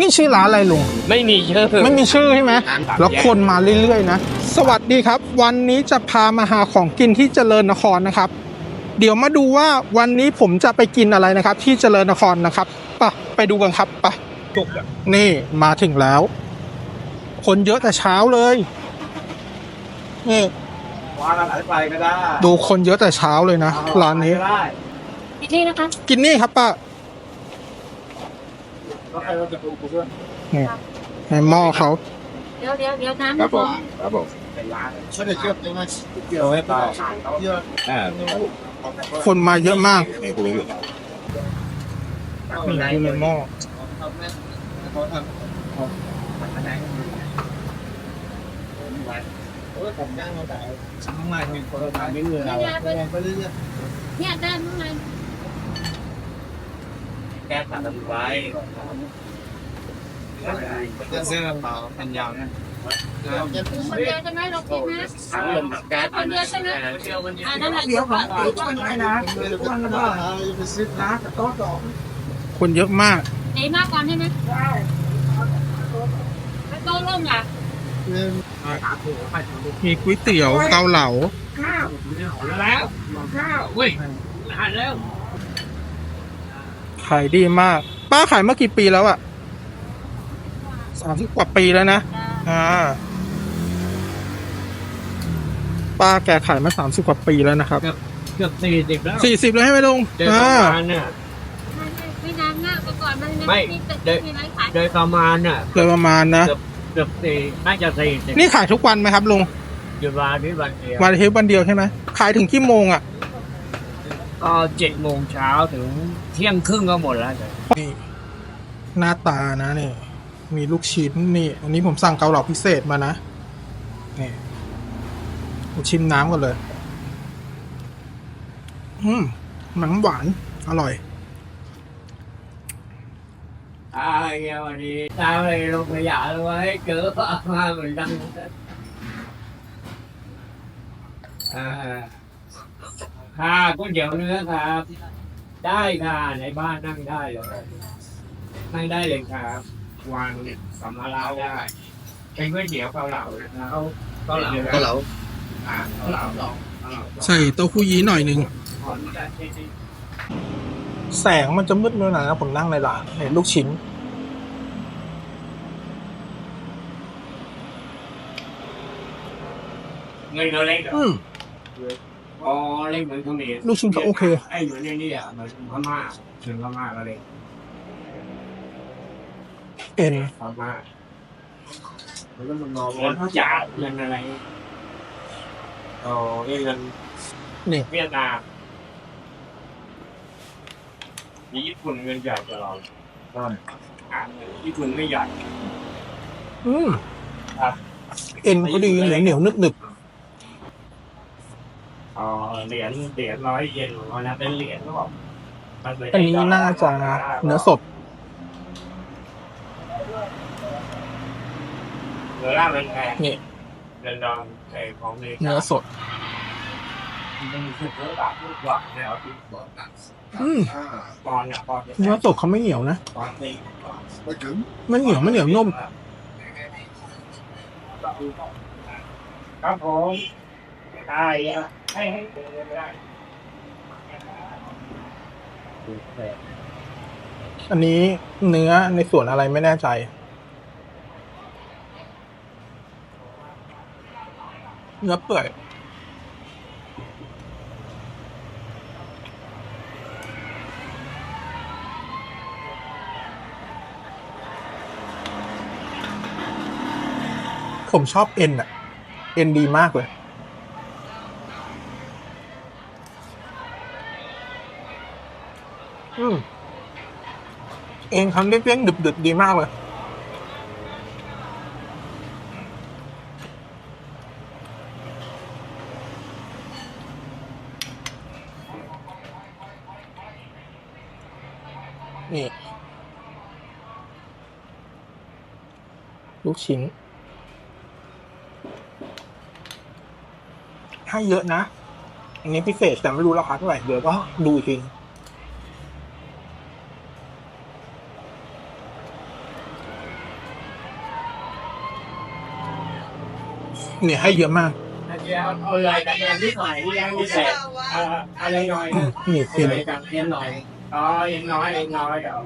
นี่ชื่อร้านอะไรลุง ไม่มีชื่อไม่มีชื่อใช่ไหมแล้วคนมาเรื่อยๆนะ สวัสดีครับ วันนี้จะพามาหาของกินที่เจริญนครนะครับ เดี๋ยวมาดูว่าวันนี้ผมจะไปกินอะไรนะครับ ที่เจริญนครนะครับไปะไปดูกันครับไปะนี่มาถึงแล้ว คนเยอะแต่เช้าเลยนี่ว่าร้านไปก็ได้ ดูคนเยอะแต่เช้าเลยนะร้านนี้ได้นี่นะคะ กินนี่ครับป้า ก็ใครว่าจะดูกูด้วยนี่ในหม้อเขาเดี๋ยวเดี๋ยวเดี๋ยวน้ำครับผมก่อนครับผมเป็นร้านช่วยเชื่อมได้ไหมเกี่ยวให้เปล่าเยอะอ่าคนมาเยอะมากให้กูรู้อยู่นี่อยู่ในหม้อผมย่างมาแต่ข้างในมีคนทานนิดนึงเราไปเรื่อยเนี่ยด้านข้างใน แก้ตัดไว้จะเส้นเปล่าเป็นยาวนะคนเดียวใช่ไหมเราคิดนะทั้งลมแก๊สคนเดียวใช่ไหมเที่ยวมันอ่านั่นแหละเดี๋ยวก่อนคนเยอะมากหนีมาก่อนใช่ไหมแล้วโต๊ะร่มล่ะมีก๋วยเตี๋ยวเกาเหลาแล้วข้าวเว้ยหันแล้ว ขายดีมาก ป้าขายมากี่ปีแล้วอะสามสิบกว่าปีแล้วนะ อ่า ป้าแกขายมาสามสิบกว่าปีแล้วนะครับ เกือบสี่สิบแล้วสี่สิบเลยให้ไหมลุงเดินปอ่าระมาณเนี่ยไม่ไม่นานมากเมื่อก่อนมันยังไม่มีตึกเดินมีร้านขาย โดยประมาณน่ะโดยประมาณนะเกือบสี่น่าจะสี่สิบนี่ขายทุกวันไหมครับลุง หยุดวันนี้วันเดียววันอาทิตย์วันเดียวใช่ไหมขายถึงกี่โมงอะ ก็เจ็ดโมงเช้าถึงเที่ยงครึ่งก็หมดแล้วจ้ะนี่หน้าตานะนี่มีลูกชิ้นนี่อันนี้ผมสั่งเกาเหลาพิเศษมานะนี่ผมชิมน้ำกันเลย อืมหนังหวาน อร่อยอ่าเงี้ยวันนี้ตามเลยลงขยะเลยไว้เกิดมาเหมือนกันอ่า ค่ะก๋วยเตี๋ยวเนื้อครับ ได้ค่ะในบ้านนั่งได้เลยนั่งได้เลยครับวางสัมภาระได้ เป็นก๋วยเตี๋ยวเกาเหลาแล้วเกาเหลาเกาเหลาอ่าเกาเหลาลองเกาเหลาใส่เต้าหู้ยี้หน่อยหนึ่งขออนุญาตที่แสงมันจะมืดหน่อยนะผมนั่งในร้านเห็นลูกชิ้น เงินเราเล็กอืม อ๋อเล็กเหมือนเขมรลูกชิ้นก็โอเค ไอ้เหมือนในนี่อะเหมือนพม่าถึงพม่าก็เล็กเอ็นพม่าแล้วก็มันงอเงินจ่าเงินอะไรอ๋อนี่เงินนี่เวียดนามนี่ญี่ปุ่นเงินใหญ่กว่าเราอ่าญี่ปุ่นไม่ใหญ่อืมครับเอ็นก็ดีเหนียวเหนียวนึบนึบ อ๋อเหรียญเหรียญร้อยเยนวันนั้นเป็นเหรียญก็บอกมัเป็อันนี้น่าจะเนื้อสดเนื้อล่างเป็นแพงนี่เดินดองไอ้ของเมริกาเนื้อสดมันคือเนื้อแบบลูกหวานแล้วที่บอกกันอืมปอนเนี่ยปอนเนื้อสดเขาไม่เหนียวนะปอนนี่ไม่เหนียวไม่เหนียวนุ่มครับผม ได้อะให้ให้ได้อันนี้เนื้อในส่วนอะไรไม่แน่ใจ เนื้อเปื่อยผมชอบเอ็นอะเอ็นดีมากเลย อืมเองทำเล็กๆดึบๆดีมากเลยนี่ ลูกชิ้น ให้เยอะนะ อันนี้พิเศษแต่ไม่รู้ราคาเท่าไหร่เดี๋ยวก็ดูอีกที เนี่ยให้เยอะมากเดี๋ยวเอาเลยแต่ยังนิดหน่อยที่ยังนิดเศษเอ่ออะไรหน่อยอืมนี่เปลี่เป็ยนนกับเพี้ยนหน่อยอ๋อเองน้อยเองน้อยเดี๋ยว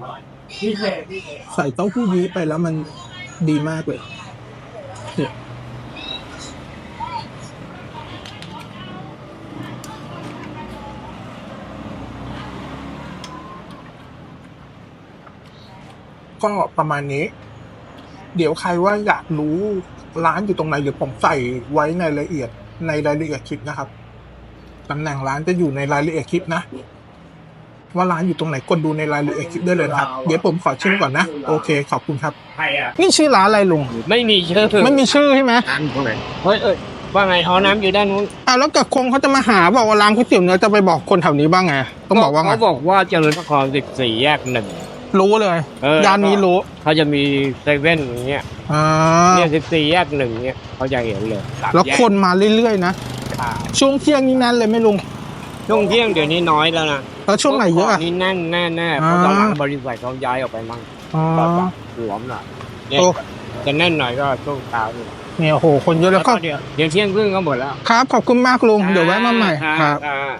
พิเศษพิเศษใส่เต้าหู้ยี้ไปแล้วมันดีมากเลยเนี่ยก็ประมาณนี้ เดี๋ยวใครว่าอยากรู้ ร้านอยู่ตรงไหนเดี๋ยวผมใส่ไว้ในรายละเอียดในรายละเอียดคลิปนะครับตำแหน่งร้านจะอยู่ในรายละเอียดคลิปนะ ว่าร้านอยู่ตรงไหนกดดูในรายละเอียดคลิปได้เลยนะครับ เดี๋ยวผมขอชิมก่อนนะ โอเค ขอบคุณครับ ใครอะนี่ชื่อร้านอะไรลุงไม่มีชื่อไม่มีชื่อใช่ไหมร้านตรงไหนเฮ้ยเอ้ยว่าไงอ๋อน้ำอยู่ด้านนู้นอ้าวแล้วกับคงเขาจะมาหาบอกว่าร้านก๋วยเตี๋ยวเนื้อจะไปบอกคนแถวนี้บ้างไงต้องบอกว่าไงเขาบอกว่าเจริญนครสิบสี่แยกหนึ่ง รู้เลยเออย่านนี้รู้เขาจะมีเซเว่นอย่างเงี้ยอ่าเนี่ยสิบสี่แยกหนึ่งเนี่ยเขาจะเห็นเลยสามแล้วแยกคนมาเรื่อยๆนะอ่าช่วงเที่ยงนี่แน่นเลยไหม่ลุงช่วงเที่ยงเดี๋ยวนี้น้อยแล้วนะแล้วช่วงไหนเยอะอะ นี่แน่นแน่แน่เพอ่าราะตอนหลังบริษัทเขาย้ายออกไปมั่งอ๋อ ก็จะหลวมหน่อยเนี่ยโอ้ จะแน่นหน่อยก็ช่วงเช้านี่เนี่ยโอ้โหคนเยอะแล้วก็เดี๋ยวเดี๋ยวเที่ยงครึ่งก็หมดแล้ว ครับขอบคุณมากลุงเดี๋ยวแวะมาใหม่คครัรับบครับ